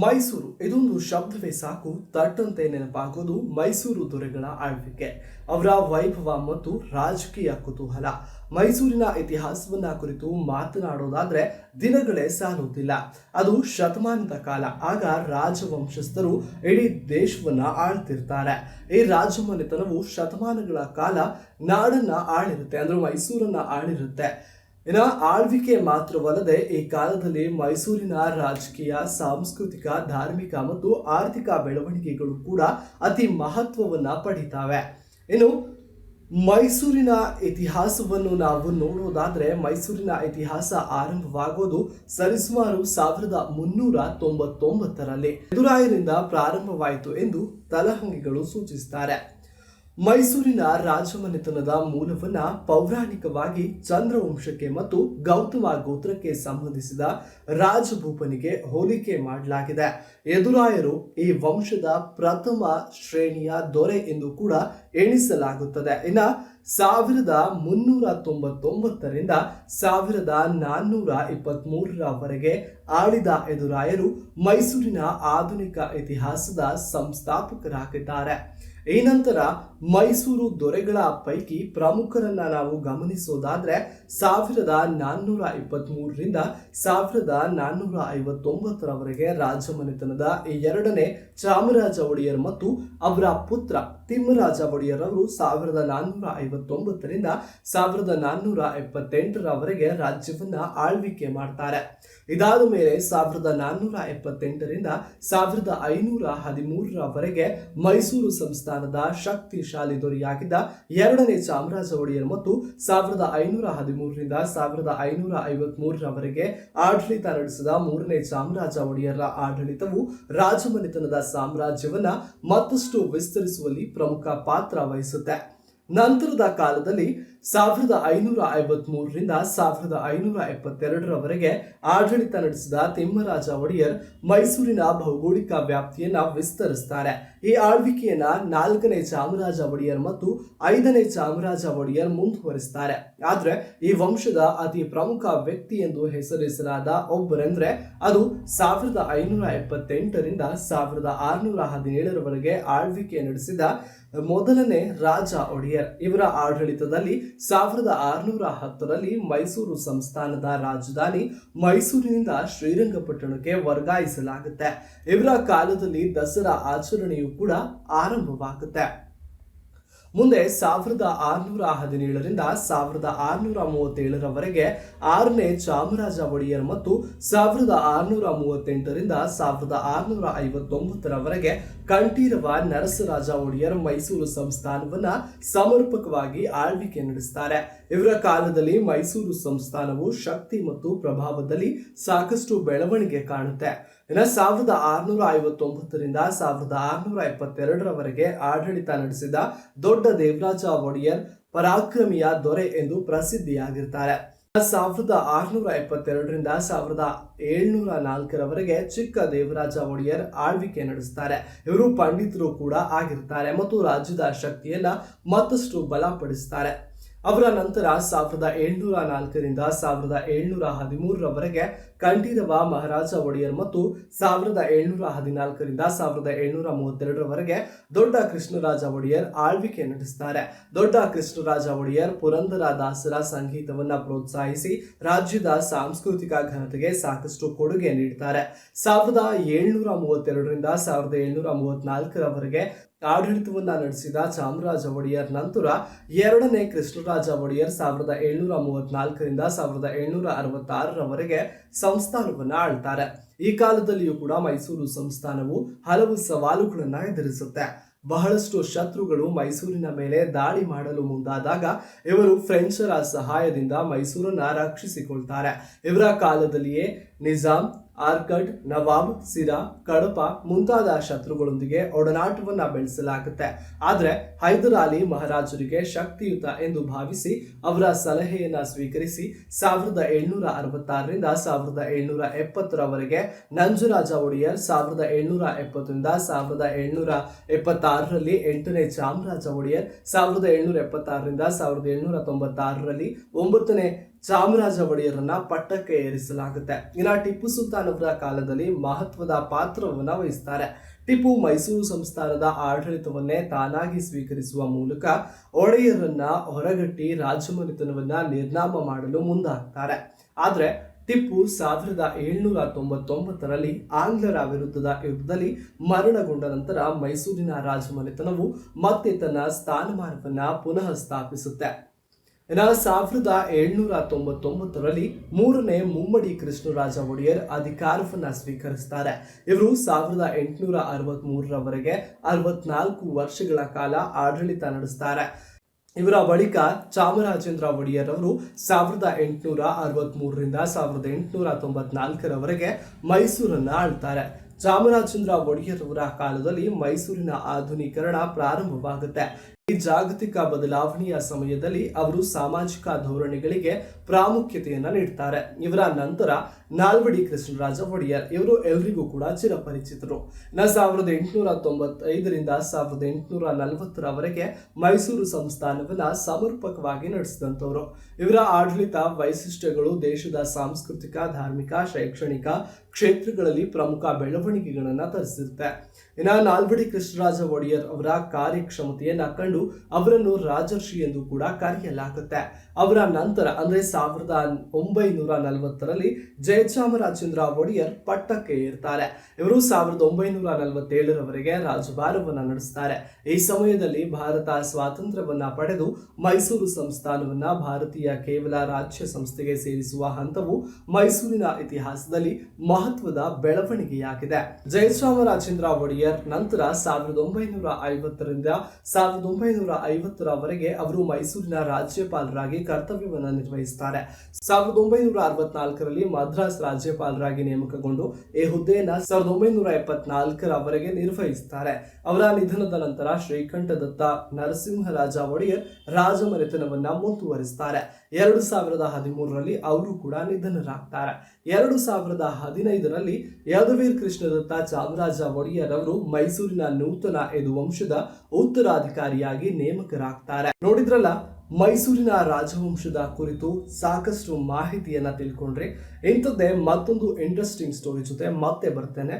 ಮೈಸೂರು. ಇದೊಂದು ಶಬ್ದವೇ ಸಾಕು, ತಟ್ಟಂತೆ ನೆನಪಾಗೋದು ಮೈಸೂರು ದೊರೆಗಳ ಆಳ್ವಿಕೆ. ಅವರ ವೈಭವ ಮತ್ತು ರಾಜಕೀಯ ಕುತೂಹಲ. ಮೈಸೂರಿನ ಇತಿಹಾಸವನ್ನ ಕುರಿತು ಮಾತನಾಡೋದಾದ್ರೆ ದಿನಗಳೇ ಸಾಲುವುದಿಲ್ಲ. ಅದು ಶತಮಾನದ ಕಾಲ. ಆಗ ರಾಜವಂಶಸ್ಥರು ಇಡೀ ದೇಶವನ್ನ ಆಳ್ತಿರ್ತಾರೆ. ಈ ರಾಜಮನೆತನವು ಶತಮಾನಗಳ ಕಾಲ ನಾಡನ್ನ ಆಳಿರುತ್ತೆ, ಅಂದ್ರೆ ಮೈಸೂರನ್ನ ಆಳಿರುತ್ತೆ. ಇನ್ನ ಆಳ್ವಿಕೆ ಮಾತ್ರವಲ್ಲದೆ ಈ ಕಾಲದಲ್ಲಿ ಮೈಸೂರಿನ ರಾಜಕೀಯ, ಸಾಂಸ್ಕೃತಿಕ, ಧಾರ್ಮಿಕ ಮತ್ತು ಆರ್ಥಿಕ ಬೆಳವಣಿಗೆಗಳು ಕೂಡ ಅತಿ ಮಹತ್ವವನ್ನ ಪಡೀತಾವೆ. ಇನ್ನು ಮೈಸೂರಿನ ಇತಿಹಾಸವನ್ನು ನಾವು ನೋಡೋದಾದರೆ ಮೈಸೂರಿನ ಇತಿಹಾಸ ಆರಂಭವಾಗೋದು ಸರಿಸುಮಾರು ಸಾವಿರದ ಮುನ್ನೂರ ತೊಂಬತ್ತೊಂಬತ್ತರಲ್ಲಿ. ಎದುರಾಯರಿಂದ ಪ್ರಾರಂಭವಾಯಿತು ಎಂದು ತಲಹಂಗಿಗಳು ಸೂಚಿಸುತ್ತಾರೆ ಮೈಸೂರಿನ ರಾಜಮನೆತನದ ಮೂಲವನ್ನ ಪೌರಾಣಿಕವಾಗಿ ಚಂದ್ರವಂಶಕ್ಕೆ ಮತ್ತು ಗೌತಮ ಗೋತ್ರಕ್ಕೆ ಸಂಬಂಧಿಸಿದ ರಾಜಭೂಪನಿಗೆ ಹೋಲಿಕೆ ಮಾಡಲಾಗಿದೆ. ಎದುರಾಯರು ಈ ವಂಶದ ಪ್ರಥಮ ಶ್ರೇಣಿಯ ದೊರೆ ಎಂದು ಕೂಡ ಎಣಿಸಲಾಗುತ್ತದೆ. ಇನ್ನು ಸಾವಿರದ ಮುನ್ನೂರ ತೊಂಬತ್ತೊಂಬತ್ತರಿಂದ ಸಾವಿರದ ನಾನ್ನೂರ ಇಪ್ಪತ್ತ್ಮೂರರವರೆಗೆ ಆಳಿದ ಎದುರಾಯರು ಮೈಸೂರಿನ ಆಧುನಿಕ ಇತಿಹಾಸದ ಸಂಸ್ಥಾಪಕರಾಗಿದ್ದಾರೆ. ಈ ನಂತರ ಮೈಸೂರು ದೊರೆಗಳ ಪೈಕಿ ಪ್ರಮುಖರನ್ನ ನಾವು ಗಮನಿಸೋದಾದ್ರೆ ಸಾವಿರದ ನಾನ್ನೂರ ಇಪ್ಪತ್ತ್ಮೂರರಿಂದ ಸಾವಿರದ ನಾನ್ನೂರ ಐವತ್ತೊಂಬತ್ತರವರೆಗೆ ರಾಜಮನೆತನದ ಎರಡನೇ ಚಾಮರಾಜ ಒಡೆಯರ್ ಮತ್ತು ಅವರ ಪುತ್ರ ತಿಮ್ಮರಾಜ ಒಡೆಯರ್ ಅವರು ಸಾವಿರದ ನಾನ್ನೂರ ಐವತ್ತೊಂಬತ್ತರಿಂದ ಸಾವಿರದ ನಾನ್ನೂರ ಎಪ್ಪತ್ತೆಂಟರವರೆಗೆ ರಾಜ್ಯವನ್ನ ಆಳ್ವಿಕೆ ಮಾಡ್ತಾರೆ. ಇದಾದ ಮೇಲೆ ಸಾವಿರದ ನಾನ್ನೂರ ಎಪ್ಪತ್ತೆಂಟರಿಂದ ಸಾವಿರದ ಐನೂರ ಹದಿಮೂರರವರೆಗೆ ಮೈಸೂರು ಸಂಸ್ಥಾನದ ಶಕ್ತಿಶಾಲಿ ದೊರೆಯಾಗಿದ್ದ ಎರಡನೇ ಚಾಮರಾಜ ಒಡೆಯರ್ ಮತ್ತು ಸಾವಿರದ ಐನೂರ ಹದಿಮೂರರಿಂದ ಸಾವಿರದ ಐನೂರ ಐವತ್ಮೂರರವರೆಗೆ ಆಡಳಿತ ನಡೆಸಿದ ಮೂರನೇ ಚಾಮರಾಜ ಒಡೆಯರ ಆಡಳಿತವು ರಾಜಮನೆತನದ ಸಾಮ್ರಾಜ್ಯವನ್ನ ಮತ್ತಷ್ಟು ವಿಸ್ತರಿಸುವಲ್ಲಿ ಪ್ರಮುಖ ಪಾತ್ರ ವಹಿಸುತ್ತೆ. ನಂತರದ ಕಾಲದಲ್ಲಿ ಸಾವಿರದ ಐನೂರ ಐವತ್ಮೂರರಿಂದ ಸಾವಿರದ ಐನೂರ ಎಪ್ಪತ್ತೆರಡರವರೆಗೆ ಆಡಳಿತ ನಡೆಸಿದ ತಿಮ್ಮರಾಜ ಒಡೆಯರ್ ಮೈಸೂರಿನ ಭೌಗೋಳಿಕ ವ್ಯಾಪ್ತಿಯನ್ನ ವಿಸ್ತರಿಸ್ತಾರೆ. ಈ ಆಳ್ವಿಕೆಯನ್ನ ನಾಲ್ಕನೇ ಚಾಮರಾಜ ಒಡೆಯರ್ ಮತ್ತು ಐದನೇ ಚಾಮರಾಜ ಒಡೆಯರ್ ಮುಂದುವರಿಸ್ತಾರೆ. ಆದ್ರೆ ಈ ವಂಶದ ಅತಿ ಪ್ರಮುಖ ವ್ಯಕ್ತಿ ಎಂದು ಹೆಸರಿಸಲಾದ ಒಬ್ಬರೆಂದ್ರೆ ಅದು ಸಾವಿರದ ಐನೂರ ಎಪ್ಪತ್ತೆಂಟರಿಂದ ಸಾವಿರದ ಆರುನೂರ ಹದಿನೇಳರವರೆಗೆ ಆಳ್ವಿಕೆ ನಡೆಸಿದ ಮೊದಲನೇ ರಾಜ ಒಡೆಯರ್. ಇವರ ಆಡಳಿತದಲ್ಲಿ ಸಾವಿರದ ಆರುನೂರ ಹತ್ತರಲ್ಲಿ ಮೈಸೂರು ಸಂಸ್ಥಾನದ ರಾಜಧಾನಿ ಮೈಸೂರಿನಿಂದ ಶ್ರೀರಂಗಪಟ್ಟಣಕ್ಕೆ ವರ್ಗಾಯಿಸಲಾಗುತ್ತೆ. ಇವರ ಕಾಲದಲ್ಲಿ ದಸರಾ ಆಚರಣೆಯು ಕೂಡ ಆರಂಭವಾಗುತ್ತೆ. ಮುಂದೆ ಸಾವಿರದ ಆರುನೂರ ಹದಿನೇಳರಿಂದ ಸಾವಿರದ ಆರುನೂರ ಮೂವತ್ತೇಳರವರೆಗೆ ಆರನೇ ಚಾಮರಾಜ ಒಡೆಯರ್ ಮತ್ತು ಸಾವಿರದ ಆರುನೂರ ಮೂವತ್ತೆಂಟರಿಂದ ಸಾವಿರದ ಆರುನೂರ ಐವತ್ತೊಂಬತ್ತರವರೆಗೆ ಕಂಠೀರವ ನರಸರಾಜ ಒಡೆಯರ್ ಮೈಸೂರು ಸಂಸ್ಥಾನವನ್ನ ಸಮರ್ಪಕವಾಗಿ ಆಳ್ವಿಕೆ ನಡೆಸ್ತಾರೆ. ಇವರ ಕಾಲದಲ್ಲಿ ಮೈಸೂರು ಸಂಸ್ಥಾನವು ಶಕ್ತಿ ಮತ್ತು ಪ್ರಭಾವದಲ್ಲಿ ಸಾಕಷ್ಟು ಬೆಳವಣಿಗೆ ಕಾಣುತ್ತೆ. ಇನ್ನು ಸಾವಿರದ ಆರುನೂರ ಐವತ್ತೊಂಬತ್ತರಿಂದ ಸಾವಿರದ ಆರುನೂರ ಎಪ್ಪತ್ತೆರಡರವರೆಗೆ ಆಡಳಿತ ನಡೆಸಿದ ದೊಡ್ಡ ದೇವರಾಜ ಒಡೆಯರ್ ಪರಾಕ್ರಮಿಯ ದೊರೆ ಎಂದು ಪ್ರಸಿದ್ಧಿಯಾಗಿರ್ತಾರೆ. ಸಾವಿರದ ಆರುನೂರ ಎಪ್ಪತ್ತೆರಡರಿಂದ ಸಾವಿರದ ಏಳ್ನೂರ ನಾಲ್ಕರವರೆಗೆ ಚಿಕ್ಕ ದೇವರಾಜ ಒಡೆಯರ್ ಆಳ್ವಿಕೆ ನಡೆಸ್ತಾರೆ. ಇವರು ಪಂಡಿತರು ಕೂಡ ಆಗಿರ್ತಾರೆ ಮತ್ತು ರಾಜ್ಯದ ಶಕ್ತಿಯನ್ನ ಮತ್ತಷ್ಟು ಬಲಪಡಿಸ್ತಾರೆ. ಅವರ ನಂತರ ಸಾವಿರದ ಏಳ್ನೂರ ನಾಲ್ಕರಿಂದ ಸಾವಿರದ ಏಳ್ನೂರ ಹದಿಮೂರರವರೆಗೆ ಕಂಠೀರವ ಮಹಾರಾಜ ಒಡೆಯರ್ ಮತ್ತು ಸಾವಿರದ ಏಳ್ನೂರ ಹದಿನಾಲ್ಕರಿಂದ ಸಾವಿರದ ಏಳ್ನೂರ ಮೂವತ್ತೆರಡರವರೆಗೆ ದೊಡ್ಡ ಕೃಷ್ಣರಾಜ ಒಡೆಯರ್ ಆಳ್ವಿಕೆ ನಡೆಸುತ್ತಾರೆ ದೊಡ್ಡ ಕೃಷ್ಣರಾಜ ಒಡೆಯರ್ ಪುರಂದರ ದಾಸರ ಸಂಗೀತವನ್ನ ಪ್ರೋತ್ಸಾಹಿಸಿ ರಾಜ್ಯದ ಸಾಂಸ್ಕೃತಿಕ ಘನತೆಗೆ ಸಾಕಷ್ಟು ಕೊಡುಗೆ ನೀಡುತ್ತಾರೆ ಸಾವಿರದ ಏಳ್ನೂರ ಮೂವತ್ತೆರಡರಿಂದ ಸಾವಿರದ ಏಳ್ನೂರ ಮೂವತ್ನಾಲ್ಕರವರೆಗೆ ಆಡಳಿತವನ್ನ ನಡೆಸಿದ ಚಾಮರಾಜ ಒಡೆಯರ್ ನಂತರ ಎರಡನೇ ಕೃಷ್ಣರಾಜ ಒಡೆಯರ್ ಸಾವಿರದ ಏಳ್ನೂರ ಮೂವತ್ನಾಲ್ಕರಿಂದ ಸಾವಿರದ ಏಳ್ನೂರ ಅರವತ್ತಾರರವರೆಗೆ ಸಂಸ್ಥಾನವನ್ನ ಆಳ್ತಾರೆ. ಈ ಕಾಲದಲ್ಲಿಯೂ ಕೂಡ ಮೈಸೂರು ಸಂಸ್ಥಾನವು ಹಲವು ಸವಾಲುಗಳನ್ನ ಎದುರಿಸುತ್ತೆ. ಬಹಳಷ್ಟು ಶತ್ರುಗಳು ಮೈಸೂರಿನ ಮೇಲೆ ದಾಳಿ ಮಾಡಲು ಮುಂದಾದಾಗ ಇವರು ಫ್ರೆಂಚರ ಸಹಾಯದಿಂದ ಮೈಸೂರನ್ನ ರಕ್ಷಿಸಿಕೊಳ್ತಾರೆ. ಇವರ ಕಾಲದಲ್ಲಿಯೇ ನಿಜಾಂ ಆರ್ಕಡ್, ನವಾಬ್, ಸಿರಾ, ಕಡಪ ಮುಂತಾದ ಶತ್ರುಗಳೊಂದಿಗೆ ಒಡನಾಟವನ್ನು ಬೆಳೆಸಲಾಗುತ್ತೆ. ಆದರೆ ಹೈದರ್ ಅಲಿ ಮಹಾರಾಜರಿಗೆ ಶಕ್ತಿಯುತ ಎಂದು ಭಾವಿಸಿ ಅವರ ಸಲಹೆಯನ್ನ ಸ್ವೀಕರಿಸಿ ಸಾವಿರದ ಏಳ್ನೂರ ಅರವತ್ತಾರರಿಂದ ಸಾವಿರದ ಏಳ್ನೂರ ಎಪ್ಪತ್ತರವರೆಗೆ ನಂಜುರಾಜ ಒಡೆಯರ್ ಸಾವಿರದ ಏಳ್ನೂರ ಎಪ್ಪತ್ತರಿಂದ ಸಾವಿರದ ಏಳ್ನೂರ ಎಪ್ಪತ್ತಾರರಲ್ಲಿ ಎಂಟನೇ ಚಾಮರಾಜ ಒಡೆಯರ್ ಸಾವಿರದ ಏಳ್ನೂರ ಎಪ್ಪತ್ತಾರರಿಂದ ಸಾವಿರದ ಏಳ್ನೂರ ತೊಂಬತ್ತಾರರಲ್ಲಿ ಒಂಬತ್ತನೇ ಚಾಮರಾಜ ಒಡೆಯರನ್ನ ಪಟ್ಟಕ್ಕೆ ಏರಿಸಲಾಗುತ್ತೆ. ಇನ್ನು ಟಿಪ್ಪು ಸುಲ್ತಾನ್ ಕಾಲದಲ್ಲಿ ಮಹತ್ವದ ಪಾತ್ರವನ್ನು ವಹಿಸ್ತಾರೆ. ಟಿಪ್ಪು ಮೈಸೂರು ಸಂಸ್ಥಾನದ ಆಡಳಿತವನ್ನೇ ತಾನಾಗಿ ಸ್ವೀಕರಿಸುವ ಮೂಲಕ ಒಡೆಯರನ್ನ ಹೊರಗಟ್ಟಿ ರಾಜಮನೆತನವನ್ನ ನಿರ್ನಾಮ ಮಾಡಲು ಮುಂದಾಗ್ತಾರೆ. ಆದ್ರೆ ಟಿಪ್ಪು ಸಾವಿರದ ಏಳ್ನೂರ ತೊಂಬತ್ತೊಂಬತ್ತರಲ್ಲಿ ಆಂಗ್ಲರ ವಿರುದ್ಧದ ಯುದ್ಧದಲ್ಲಿ ಮರಣಗೊಂಡ ನಂತರ ಮೈಸೂರಿನ ರಾಜಮನೆತನವು ಮತ್ತೆ ತನ್ನ ಸ್ಥಾನಮಾನವನ್ನ ಪುನಃ ಸ್ಥಾಪಿಸುತ್ತೆ. ಇನ್ನು ಸಾವಿರದ ಏಳ್ನೂರ ತೊಂಬತ್ತೊಂಬತ್ತರಲ್ಲಿ ಮೂರನೇ ಮುಮ್ಮಡಿ ಕೃಷ್ಣರಾಜ ಒಡೆಯರ್ ಅಧಿಕಾರವನ್ನ ಸ್ವೀಕರಿಸ್ತಾರೆ. ಇವರು ಸಾವಿರದ ಎಂಟುನೂರ ಅರವತ್ತ್ ಮೂರರವರೆಗೆ ಅರವತ್ನಾಲ್ಕು ವರ್ಷಗಳ ಕಾಲ ಆಡಳಿತ ನಡೆಸ್ತಾರೆ. ಇವರ ಬಳಿಕ ಚಾಮರಾಜೇಂದ್ರ ಒಡೆಯರ್ ಅವರು ಸಾವಿರದ ಎಂಟುನೂರ ಅರವತ್ತ್ ಮೂರರಿಂದ ಸಾವಿರದ ಎಂಟುನೂರ ತೊಂಬತ್ನಾಲ್ಕರವರೆಗೆ ಮೈಸೂರನ್ನ ಆಳ್ತಾರೆ. ಚಾಮರಾಜೇಂದ್ರ ಒಡೆಯರ್ ಅವರ ಕಾಲದಲ್ಲಿ ಮೈಸೂರಿನ ಆಧುನೀಕರಣ ಪ್ರಾರಂಭವಾಗುತ್ತೆ. ಈ ಜಾಗತಿಕ ಬದಲಾವಣೆಯ ಸಮಯದಲ್ಲಿ ಅವರು ಸಾಮಾಜಿಕ ಧೋರಣೆಗಳಿಗೆ ಪ್ರಾಮುಖ್ಯತೆಯನ್ನ ನೀಡ್ತಾರೆ. ಇವರ ನಂತರ ನಾಲ್ವಡಿ ಕೃಷ್ಣರಾಜ ಒಡೆಯರ್, ಇವರು ಎಲ್ರಿಗೂ ಕೂಡ ಚಿರಪರಿಚಿತರು. ನ ಸಾವಿರದ ಎಂಟುನೂರ ತೊಂಬತ್ತೈದರಿಂದ ಸಾವಿರದ ಎಂಟುನೂರ ನಲವತ್ತರವರೆಗೆ ಮೈಸೂರು ಸಂಸ್ಥಾನವನ್ನ ಸಮರ್ಪಕವಾಗಿ ನಡೆಸಿದಂಥವರು. ಇವರ ಆಡಳಿತ ವೈಶಿಷ್ಟ್ಯಗಳು ದೇಶದ ಸಾಂಸ್ಕೃತಿಕ, ಧಾರ್ಮಿಕ, ಶೈಕ್ಷಣಿಕ ಕ್ಷೇತ್ರಗಳಲ್ಲಿ ಪ್ರಮುಖ ಬೆಳವಣಿಗೆಗಳನ್ನ ತರಿಸಿರುತ್ತೆ. ಇನ್ನು ನಾಲ್ವಡಿ ಕೃಷ್ಣರಾಜ ಒಡೆಯರ್ ಅವರ ಕಾರ್ಯಕ್ಷಮತೆಯನ್ನ ಕಂಡು ಅವರನ್ನು ರಾಜರ್ಷಿ ಎಂದು ಕೂಡ ಕರೆಯಲಾಗುತ್ತೆ. ಅವರ ನಂತರ ಅಂದ್ರೆ ಸಾವಿರದ ಒಂಬೈನೂರ ನಲವತ್ತರಲ್ಲಿ ಜಯಚಾಮರಾಜೇಂದ್ರ ಒಡೆಯರ್ ಪಟ್ಟಕ್ಕೆ ಏರ್ತಾರೆ. ಇವರು ಸಾವಿರದ ಒಂಬೈನೂರ ನಲವತ್ತೇಳರವರೆಗೆ ರಾಜಭಾರವನ್ನ ನಡೆಸ್ತಾರೆ. ಈ ಸಮಯದಲ್ಲಿ ಭಾರತ ಸ್ವಾತಂತ್ರ್ಯವನ್ನ ಪಡೆದು ಮೈಸೂರು ಸಂಸ್ಥಾನವನ್ನ ಭಾರತೀಯ ಕೇವಲ ರಾಜ್ಯ ಸಂಸ್ಥೆಗೆ ಸೇರಿಸುವ ಹಂತವು ಮೈಸೂರಿನ ಇತಿಹಾಸದಲ್ಲಿ ಮಹತ್ವದ ಬೆಳವಣಿಗೆಯಾಗಿದೆ ಜಯಚಾಮರಾಜೇಂದ್ರ ಒಡೆಯರ್ ನಂತರ ಸಾವಿರದ ಒಂಬೈನೂರ ಐವತ್ತರಿಂದ ಸಾವಿರದ ಒಂಬೈನೂರ ಐವತ್ತರವರೆಗೆ ಅವರು ಮೈಸೂರಿನ ರಾಜ್ಯಪಾಲರಾಗಿ ಕರ್ತವ್ಯವನ್ನು ನಿರ್ವಹಿಸುತ್ತಾರೆ ಸಾವಿರದ ಒಂಬೈನೂರ ಅರವತ್ನಾಲ್ಕರಲ್ಲಿ ಮದ್ರಾಸ್ ರಾಜ್ಯಪಾಲರಾಗಿ ನೇಮಕಗೊಂಡು ಈ ಹುದ್ದೆಯನ್ನ ಸಾವಿರದ ಒಂಬೈನೂರ ಎಪ್ಪತ್ನಾಲ್ಕರವರೆಗೆ ನಿರ್ವಹಿಸುತ್ತಾರೆ ಅವರ ನಿಧನದ ನಂತರ ಶ್ರೀಕಂಠದತ್ತ ನರಸಿಂಹರಾಜ ಒಡೆಯರ್ ರಾಜಮನೆತನವನ್ನ ಮುಂದುವರಿಸುತ್ತಾರೆ ಎರಡು ಸಾವಿರದ ಹದಿಮೂರರಲ್ಲಿ ಅವರು ಕೂಡ ನಿಧನರಾಗ್ತಾರೆ. ಎರಡು ಸಾವಿರದ ಹದಿನೈದರಲ್ಲಿ ಯಾದವೀರ್ ಕೃಷ್ಣದತ್ತ ಚಾಮರಾಜ ಒಡೆಯರವರು ಮೈಸೂರಿನ ನೂತನ ಯದುವಂಶದ ಉತ್ತರಾಧಿಕಾರಿಯಾಗಿ ನೇಮಕರಾಗ್ತಾರೆ. ನೋಡಿದ್ರಲ್ಲ, ಮೈಸೂರಿನ ರಾಜವಂಶದ ಕುರಿತು ಸಾಕಷ್ಟು ಮಾಹಿತಿಯನ್ನ ತಿಳ್ಕೊಂಡ್ರೆ ಇಂಥದ್ದೇ ಮತ್ತೊಂದು ಇಂಟ್ರೆಸ್ಟಿಂಗ್ ಸ್ಟೋರಿ ಜೊತೆ ಮತ್ತೆ ಬರ್ತೇನೆ.